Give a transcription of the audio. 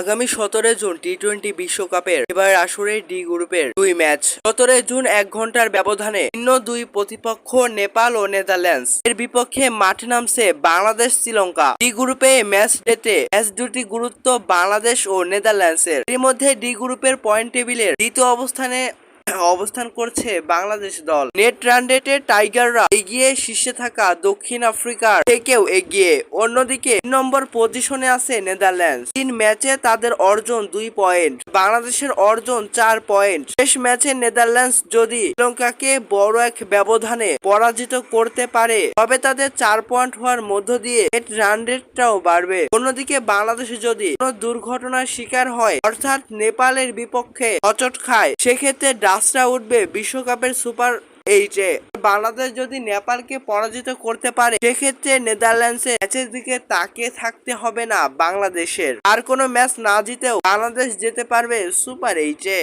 আগামী সতেরো June T twenty বিশ্বকাপের এবার আসরে ডি গ্রুপের দুই ম্যাচ। সতেরো জুন এক ঘণ্টার ব্যবধানে ভিন্ন দুই প্রতিপক্ষ নেপাল ও নেদারল্যান্ডস। এর বিপক্ষে মাঠে নামছে বাংলাদেশ শ্রীলঙ্কা। ডি গ্রুপে ম্যাচ ডেতে ম্যাচ দুটি গুরুত্ব বাংলাদেশ ও নেদারল্যান্ডসের। এর মধ্যে ডি গ্রুপের পয়েন্ট টেবিলের দ্বিতীয় অবস্থানে অবস্থান করছে বাংলাদেশ দল। নেট রান রেটে টাইগাররা এগিয়ে শীর্ষে থাকা দক্ষিণ আফ্রিকার থেকেও এগিয়ে। অন্যদিকে তিন নম্বর পজিশনে আছে নেদারল্যান্ডস। তিন ম্যাচে তাদের অর্জন দুই পয়েন্ট। বাংলাদেশের অর্জন চার পয়েন্ট। শেষ ম্যাচে নেদারল্যান্ডস যদি শ্রীলঙ্কাকে বড় এক ব্যবধানে পরাজিত করতে পারে, তবে তাদের চার পয়েন্ট হওয়ার মধ্য দিয়ে নেট রান রেটটাও বাড়বে। অন্যদিকে বাংলাদেশ যদি কোনো দুর্ঘটনার শিকার হয়, অর্থাৎ নেপালের বিপক্ষে অচট খায়, সেক্ষেত্রে ডাসরা উঠবে বিশ্বকাপের সুপার এইটে। বাংলাদেশ যদি নেপালকে পরাজিত করতে পারে, সেক্ষেত্রে নেদারল্যান্ডসের ম্যাচের দিকে তাকিয়ে থাকতে হবে না বাংলাদেশের। আর কোনো ম্যাচ না জিতেও বাংলাদেশ যেতে পারবে সুপার এইটে।